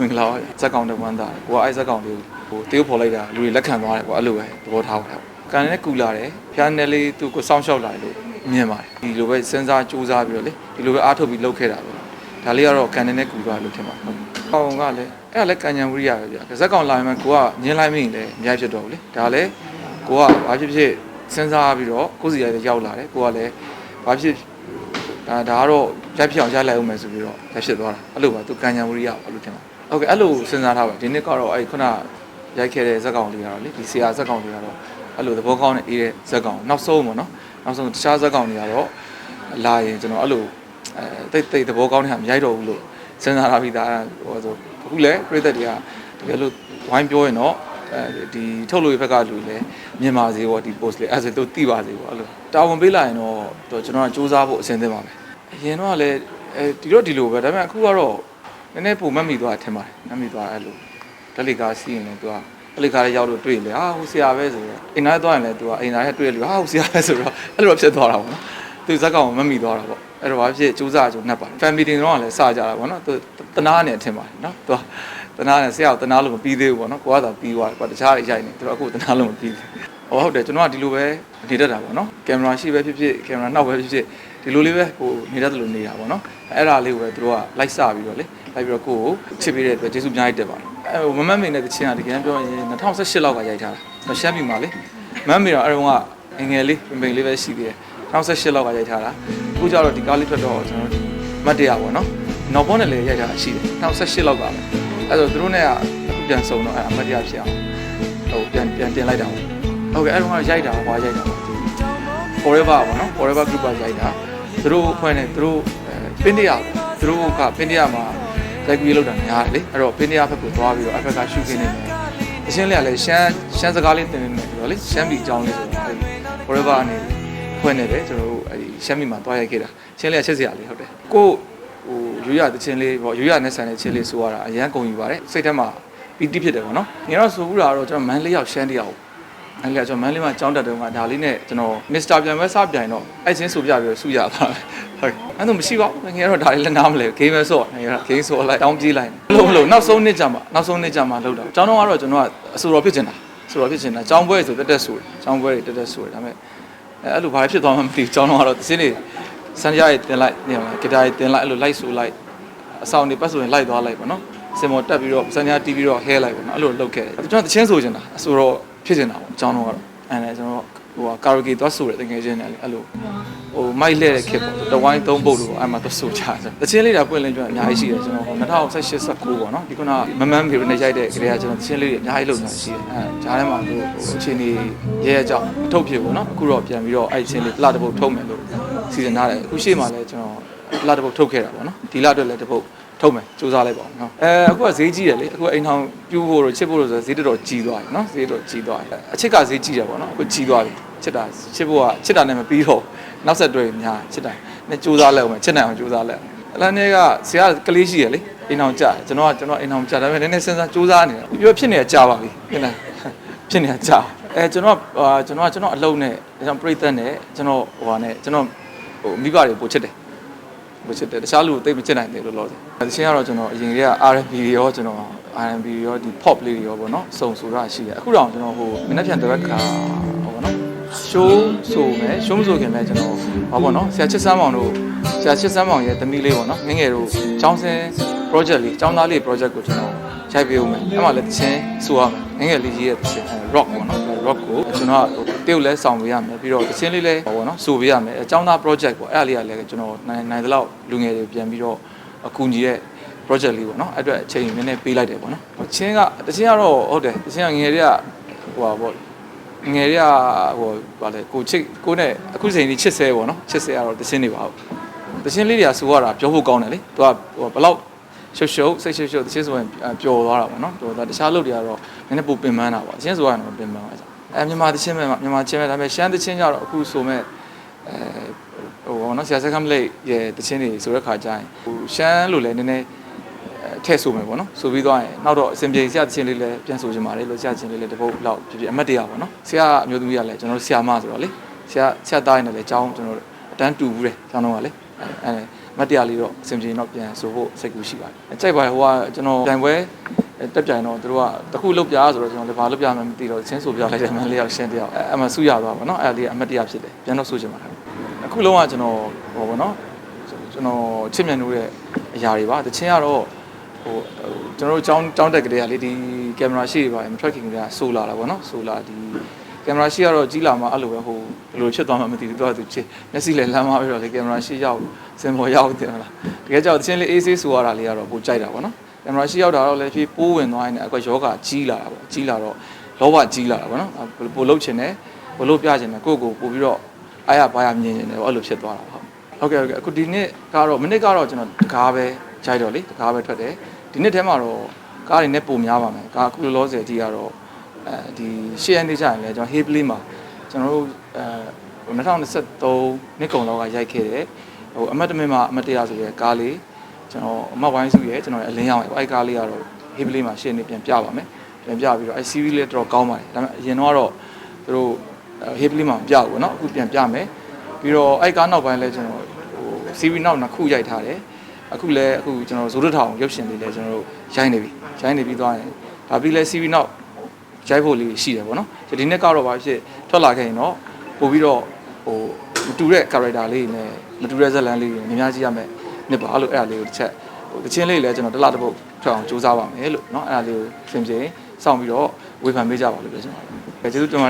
မင်္ဂလာပါဇက်ကောင်တဝမ်းသားကိုကအဲ့ဇက်ကောင်လေးကိုတေးဖော်လိုက်တာလူတွေလက်ခံသွားတယ်ပေါ့အဲ့လိုပဲသဘောထားပါတယ်ကန်နဲ့ကူလာတယ်ဖျားနယ်လေးသူကိုစောင့်ရှောက်လာတယ်လို့မြင်ပါတယ်ဒီလိုပဲစဉ်းစားစူးစမ်းပြီးတော့လေဒီလိုပဲအားထုတ်ပြီးလုပ်ခဲ့တာပဲဒါလေးကတော့ကန်နဲ့ကူသွားလို့ထင်ပါတယ်ဟုတ်ကောင်ကလည်းအဲ့ဒါလည်းကံဉဏ်ဝိရိယပဲဗျာဇက်ကောင်လာရင်ကိုကညင်းလိုက်မိရင်လည်းအများကြီးဖြစ်တော့ဘူးလေဒါလည်းကိုကဘာဖြစ်ဖြစ်စဉ်းစားပြီးတော့ကိုယ်စီရလည်းရောက်လာတယ်ကိုကလည်းဘာဖြစ်ဒါဒါကတော့ရက်ဖြစ်အောင်ရက်လိုက်အောင်မယ်ဆိုပြီးတော့ရက်ဖြစ်သွားတာအဲ့လိုပါသူကံဉဏ်ဝိရိယအဲ့လိုထင်ပါ ဟုတ်ကဲ့အဲ့လိုစဉ်းစားထားပါဒီနေ့ကတော့အဲ့ခုနရိုက်ခဲ့တဲ့ဇက်ကောင်လေးကတော့လေဒီဆရာဇက်ကောင်လေးကတော့အဲ့လိုသဘောကောင်းတဲ့အေးတဲ့ဇက်ကောင်နောက်ဆုံးပေါ့နော်နောက်ဆုံးတခြားဇက်ကောင်တွေကတော့လာရင်ကျွန်တော်အဲ့လိုအဲတိတ်တိတ်သဘောကောင်းတဲ့ဟာမရိုက်တော့ဘူးလို့စဉ်းစားထားပြီးသားဟိုဆိုအခုလည်းပြည်သက်တွေကတကယ်လို့ဝိုင်းပြောရင်တော့အဲဒီထုတ်လို့ရဘက်ကလူလည်းမြင်ပါစေပေါ့ဒီ post လေးအဲ့ဒါဆိုသူသိပါစေပေါ့အဲ့လိုတာဝန်ပေးလာရင်တော့ကျွန်တော်ကစူးစမ်းဖို့အဆင်သင့်ပါပဲအရင်တော့လည်းအဲဒီတော့ဒီလိုပဲဒါပေမဲ့အခုကတော့ နည်းနည်းပုံမှတ်မိသွားတယ်ထင်ပါတယ်မှတ်မိသွားအဲ့လိုတက်လီကာစီးရင်လည်းသူကတက်လီကာလေးရောက်လို့တွေ့လေဟာဟိုဆရာပဲဆိုတော့အိမ်သားသွားရင်လည်းသူကအိမ်သားရဲ့တွေ့လို့ဟာဟိုဆရာပဲဆိုတော့အဲ့လိုဖြစ်သွားတာပေါ့နော်သူဇက်ကောင်မမိသွားတာပေါ့အဲ့တော့ဘာဖြစ်စူးစမ်းကြုံနှက်ပါတယ် family meeting တော့လည်းစကြတာပေါ့နော်သူတနာနေထင်ပါတယ်နော်သူကတနာနဲ့ဆရာကတနာလို့မပြီးသေးဘူးပေါ့နော်ကိုကသာပြီးသွားတယ်ကွာတခြားတွေရိုက်နေသူကအခုတနာလို့မပြီးသေးဘူးဟုတ်တယ်ကျွန်တော်ကဒီလိုပဲနေတတ်တာပေါ့နော်ကင်မရာရှိပဲဖြစ်ဖြစ်ကင်မရာနောက်ပဲဖြစ်ဖြစ် ဒီလိုလေးပဲကိုနေတတ်တယ်လို့နေတာပေါ့နော်အဲ့ဒါလေးကိုပဲသူတို့ကလိုက်စပြီးတော့လေလိုက်ပြီးတော့ကိုကိုချစ်ပေးတဲ့အတွက်ကျေးဇူးအများကြီးတက်ပါတယ်အဲဟိုမမတ်မိန်တဲ့တချင်းကတကယ်ပြောရင်2018လောက်ကရိုက်ထားတာရှမ်းပြည်မှာလေမတ်မိန်တော့အဲ့တော့ကငယ်လေးပင်ပင်လေးပဲရှိသေးတယ်2018လောက်ကရိုက်ထားတာအခုကျတော့ဒီကားလေးထွက်တော့ကျွန်တော်မတ်တရပေါ့နော်နောက်ပေါ်နဲ့လည်းရိုက်ထားတာရှိတယ်2018လောက်ကပဲအဲ့တော့သူတို့နဲ့ကအခုပြန်စုံတော့အဲ့အမတ်တရဖြစ်အောင်ဟိုပြန်ပြန်တင်လိုက်တာပေါ့ဟုတ်ကဲ့အဲ့တော့ရိုက်တာဟွာရိုက်တာပေါ့ forever ပေါ့နော် forever group ကရိုက်တာသူတို့အဖွဲ့နဲ့သူတို့ပင်းတရသူတို့ကပင်းတရမှာလိုက်ပြီးလောက်တာများတယ်လေအဲ့တော့ပင်းတရဘက်ကိုသွားပြီးတော့အဖက်ကရှုခင်းနေတယ်အရှင်းလေးကလည်းရှမ်းရှမ်းစကားလေးသင်နေတယ်ဆိုတော့လေရှမ်းပြည်အကြောင်းလေးဆိုတော့အဲ့ forever အနေဖွဲ့နေတယ်ကျွန်တော်တို့အဲ့ရှမ်းပြည်မှာသွားရိုက်ခဲ့တာရှင်းလေးကချက်စရာလေးဟုတ်တယ်ကိုဟိုရိုးရတဲ့ချင်းလေးပေါ့ရိုးရနဲ့ဆိုင်တဲ့ချင်းလေးဆိုရတာအရန်ကုန်ယူပါတယ်စိတ်ထဲမှာပီတိဖြစ်တယ်ပေါ့နော်ငါတော့ဆိုဘူးတာတော့ကျွန်တော်မန်လေးရောက်ရှမ်းတယောက် အဲ့လေကျွန်တော်မန်လေးမှာကြောင်းတက်တုန်းကဒါလေးနဲ့ကျွန်တော်မစ္စတာပြန်ပဲစပြိုင်တော့အဲ့ချင်းဆိုပြပြီးတော့စုရပါမယ်ဟုတ်အဲ့တော့မရှိပါဘူးငါတော့ဒါလေးလည်းနားမလဲဂိမ်းပဲဆော့ငါကဂိမ်းဆော့လိုက်တောင်းပြေးလိုက်လို့လို့နောက်ဆုံးနှစ်ကြမှာနောက်ဆုံးနှစ်ကြမှာလောက်တာကျောင်းတော့ကတော့ကျွန်တော်ကအဆူတော်ဖြစ်နေတာအဆူတော်ဖြစ်နေတာကျောင်းပွဲဆိုတက်တက်ဆိုတယ်ကျောင်းပွဲတွေတက်တက်ဆိုတယ်ဒါပေမဲ့အဲ့အဲ့လိုဘာဖြစ်သွားမှမသိဘူးကျောင်းတော့ကတော့သင်းနေစန်ရရဲ့တင်လိုက်နေမှာဂီတာရဲ့တင်လိုက်အဲ့လိုလိုက်ဆိုလိုက်အဆောင်နေပတ်ဆိုရင်လိုက်သွားလိုက်ပေါ့နော်စင်မော်တက်ပြီးတော့စန်ရတီးပြီးတော့ဟဲလိုက်ပေါ့နော်အဲ့လိုလုပ်ခဲ့တယ်ကျွန်တော်တချင်းဆိုချင်တာအဆူတော် ဖြစ်ချင်တာပေါ့ကျောင်းတော့ကတော့အဲ့ဒါကျွန်တော်ဟိုကာရိုကေသွားဆိုတယ်တကယ်ချင်းတယ်လေအဲ့လိုဟိုမိုက်လဲတဲ့ခစ်ပေါ့တဝိုင်းသုံးပုတ်လို့အဲ့မှာသွားဆိုချတယ်တချင်းလေးတာပွင့်လင်းကျွမ်းအများကြီးရှိတယ်ကျွန်တော်2018 19ပေါ့နော်ဒီခုနမမန်းဗီရိုနဲ့ရိုက်တဲ့ကလေးကကျွန်တော်တချင်းလေးတွေအများကြီးလုပ်တာရှိတယ်အဲဂျားထဲမှာဟိုအခြေအနေရဲရဲကြောင်းအထုတ်ဖြစ်ပေါ့နော်အခုတော့ပြန်ပြီးတော့အဲ့ချင်းလေးလတစ်ပုတ်ထုတ်မယ်လို့စီစဉ်ထားတယ်အခုရှေ့မှာလည်းကျွန်တော်လတစ်ပုတ်ထုတ်ခဲ့တာပေါ့နော်ဒီလအတွက်လည်းတစ်ပုတ် ထုတ်မယ်စူးစမ်းလိုက်ပါဦးနော်အဲအခုကဈေးကြီးတယ်လေအခုအိမ်ထောင်ပြူဖို့တော့ချစ်ဖို့လို့ဆိုဈေးတော်တော်ကြီးသွားပြီနော်ဈေးတော်ကြီးသွားပြီအချစ်ကဈေးကြီးတယ်ပေါ့နော်အခုကြီးသွားပြီချစ်တာချစ်ဖို့ကချစ်တာနဲ့မပြီးတော့နောက်ဆက်တွဲများချစ်တာနဲ့စူးစမ်းလိုက်အောင်ချစ်နိုင်အောင်စူးစမ်းလိုက်အောင်အလန်းတွေကဆရာကလေးရှိရလေအိမ်ထောင်ကြာကျွန်တော်ကကျွန်တော်အိမ်ထောင်ကြာဒါပေမဲ့နည်းနည်းစဉ်းစားစူးစမ်းနေတာပြောဖြစ်နေတာကြာပါပြီဖြစ်နေဖြစ်နေတာကြာအဲကျွန်တော်ကျွန်တော်ကျွန်တော်အလုံးနဲ့ကျွန်တော်ပြိသက်နဲ့ကျွန်တော်ဟိုဟာနဲ့ကျွန်တော်ဟိုမိဘတွေပို့ချစ်တယ် ပို့ချစ်တယ်တခြားလူကိုသိမချစ်နိုင်တယ်လို့လို့တယ်တချင်းကတော့ကျွန်တော်အရင်က R&B တွေရောကျွန်တော် R&B တွေရောဒီ pop လေးတွေရောပေါ့နော်စုံဆိုတာရှိတယ်အခုတော့ကျွန်တော်ဟိုမနေ့ပြန်တစ်ရက်ခါဟိုပေါ့နော် show ဆိုမယ် show မဆိုခင်လည်းကျွန်တော်ဘာပေါ့နော်ဆရာချစ်စမ်းမောင်တို့ဆရာချစ်စမ်းမောင်ရဲ့သမီးလေးပေါ့နော်ငငယ်တို့ចောင်းစင်း project လေးចောင်းသားလေး project ကိုကျွန်တော် ရိုက်ပေးဦးမယ်အဲ့မှာလည်းတချင်းဆိုရမယ်ငငယ်လေးကြီးရဲ့တချင်း rock ပေါ့နော် rock ကိုကျွန်တော်ကတေကိုလည်းဆောင်ပေးရမယ်ပြီးတော့တချင်းလေးလည်းပေါ့နော်ဆိုပေးရမယ်ចောင်းသား project ပေါ့အဲ့ဒါလေးကလည်းကျွန်တော်နိုင်နိုင်တဲ့လောက်လူငယ်တွေပြန်ပြီးတော့အကူညီရဲ့ project လေးပေါ့နော်အဲ့အတွက်အချိန်နည်းနည်းပေးလိုက်တယ်ပေါ့နော်ချင်းကတချင်းကတော့ဟုတ်တယ်တချင်းကငငယ်တွေကဟိုပါပေါ့ငယ်တွေကဟိုဗာလေကိုချစ်ကိုနဲ့အခုချိန်ကြီးချစ်ဆဲပေါ့နော်ချစ်ဆဲကတော့တချင်းတွေပါဟုတ်တချင်းလေးတွေကဆိုရတာပြောဖို့ကောင်းတယ်လေသူကဟိုဘလောက် ရှုပ်ရှုပ်စိတ်ရှုပ်ရှုပ်တချင်းဆိုရင်ပျော်သွားတာပေါ့နော်ပျော်သွားတခြားလုပ်တွေကတော့နည်းနည်းပိုပင်ပန်းတာပေါ့တချင်းဆိုရရင်တော့ပင်ပန်းပါအဲမြန်မာတချင်းပဲမြန်မာချင်းပဲဒါပေမဲ့ရှမ်းတချင်းကြတော့အခုဆိုမဲ့အဲဟိုဘောနော်ဆရာစက်ကမလေးရဲ့တချင်းတွေဆိုတဲ့ခါကျရင်ဟိုရှမ်းလို့လည်းနည်းနည်းထဲ့ဆိုမယ်ပေါ့နော်ဆိုပြီးသွားရင်နောက်တော့အစင်ပြေဆရာတချင်းလေးလည်းပြန်ဆိုချင်ပါတယ်လို့ဆရာချင်းလေးလည်းတပုတ်လောက်ဖြစ်ဖြစ်အမတ်တရပေါ့နော်ဆရာအမျိုးသမီးကလည်းကျွန်တော်တို့ဆရာမဆိုတော့လေဆရာဆရာသားရင်းနဲ့လည်းအကြောင်းကျွန်တော်အတန်းတူဘူးတယ်ကျောင်းတော့ကလေအဲ အဲမတ်တရားလေးတော့အဆင်ပြေတော့ပြန်ဆိုဖို့စိတ်ကူးရှိပါတယ်အကြိုက်ပါတယ်ဟိုကကျွန်တော်တိုင်ပွဲတက်ပြိုင်တော့သူတို့ကတခုလုတ်ပြဆိုတော့ကျွန်တော်လည်းဘာလုတ်ပြမှမသိတော့ချင်းဆိုပြလိုက်တယ်မန်းလေးယောက်ရှင်းတယောက်အဲအမှဆူရသွားပါတော့အဲ့ဒါလေးကအမတ်တရားဖြစ်တယ်ပြန်တော့ဆိုချင်ပါတယ်အခုလုံးကကျွန်တော်ဟိုဘောနော်ကျွန်တော်ချစ်မြတ်နိုးရဲ့အရာတွေပါတချင်းကတော့ဟိုကျွန်တော်တို့ចောင်းចောင်းတက်ကလေးကလေဒီကင်မရာရှိတွေပါမထွက်ခင်ကဆိုလာတာပေါ့နော်ဆိုလာဒီ ကင်မရာရှိကတော့ကြီးလာမှအဲ့လိုပဲဟိုဘယ်လိုဖြစ်သွားမှမသိဘူးသူကသူချစ်မျက်စိလည်းလမ်းမပြီးတော့လေကင်မရာရှိရောက်စင်ပေါ်ရောက်တယ်မလားတကယ်ကြောက်တချင်းလေးအေးဆေးဆိုရတာလေးကတော့ပိုကြိုက်တာပေါ့နော်ကင်မရာရှိရောက်တာတော့လည်းဖြည်းပိုးဝင်သွားရင်လည်းအကွက်ယောဂကြီးလာတာပေါ့ကြီးလာတော့လောဘကြီးလာတာပေါ့နော်ပိုလှုပ်ချင်တယ်ပိုလှုပ်ပြချင်တယ်ကိုယ့်ကိုပို့ပြီးတော့အားရပါရမြင်နေတယ်ပေါ့အဲ့လိုဖြစ်သွားတာဟုတ်ဟုတ်ကဲ့ဟုတ်ကဲ့အခုဒီနေ့ကတော့မိနစ်ကတော့ကျွန်တော်တကားပဲကြိုက်တော့လေတကားပဲထွက်တယ်ဒီနေ့ထဲမှာတော့ကားတွေနဲ့ပုံများပါမယ်ကားအခုလောလောဆယ်အထိကတော့ အဲဒီရှေ့ရနေကြရင်လည်းကျွန်တော် Heavily မှာကျွန်တော်တို့အဲ2023နှစ်ကုန်လောက်ကရိုက်ခဲ့တယ်ဟိုအမတ်တမင်မှာအမတ်တရားဆိုရဲကားလေးကျွန်တော်အမတ်ဝိုင်းစုရဲ့ကျွန်တော်အလင်းရောင်းရဲ့အဲ့ကားလေးကတော့ Heavily မှာရှေ့နေပြန်ပြပါမယ်ပြန်ပြပြီးတော့အဲ့ CV လေးတော့ကောင်းပါတယ်ဒါပေမဲ့အရင်တော့သူတို့ Heavily မှာမပြဘူးเนาะအခုပြန်ပြမယ်ပြီးတော့အဲ့ကားနောက်ပိုင်းလဲကျွန်တော်ဟို CV နောက်နှစ်ခုရိုက်ထားတယ် အခုလည်းအခုကျွန်တော်ဇိုးရထောင်ရုပ်ရှင်လေးလည်းကျွန်တော်တို့ရိုင်းနေပြီရိုင်းနေပြီးသွားရင်ဒါပြီးလဲ CV နောက် ရိုက်ဖို့လေးရှိတယ်ပေါ့နော်ဒီနေ့ကတော့ဘာဖြစ်ထွက်လာခဲ့ရင်တော့ပို့ပြီးတော့ဟိုမတူတဲ့ character လေးနဲ့မတူတဲ့ဇာတ်လမ်းလေးတွေများများကြည့်ရမယ်နှစ်ပါလို့အဲ့ဒါလေးကိုတစ်ချက်ဟိုတချင်းလေးလည်းကျွန်တော်တစ်လတစ်ပုတ်ထွက်အောင်စူးစမ်းပါမယ်လို့เนาะအဲ့ဒါလေးကိုပြင်ပြင်စောင့်ပြီးတော့ဝေဖန်ပေးကြပါလို့ပြောချင်ပါတယ်ကျေးဇူးတင်ပါတယ်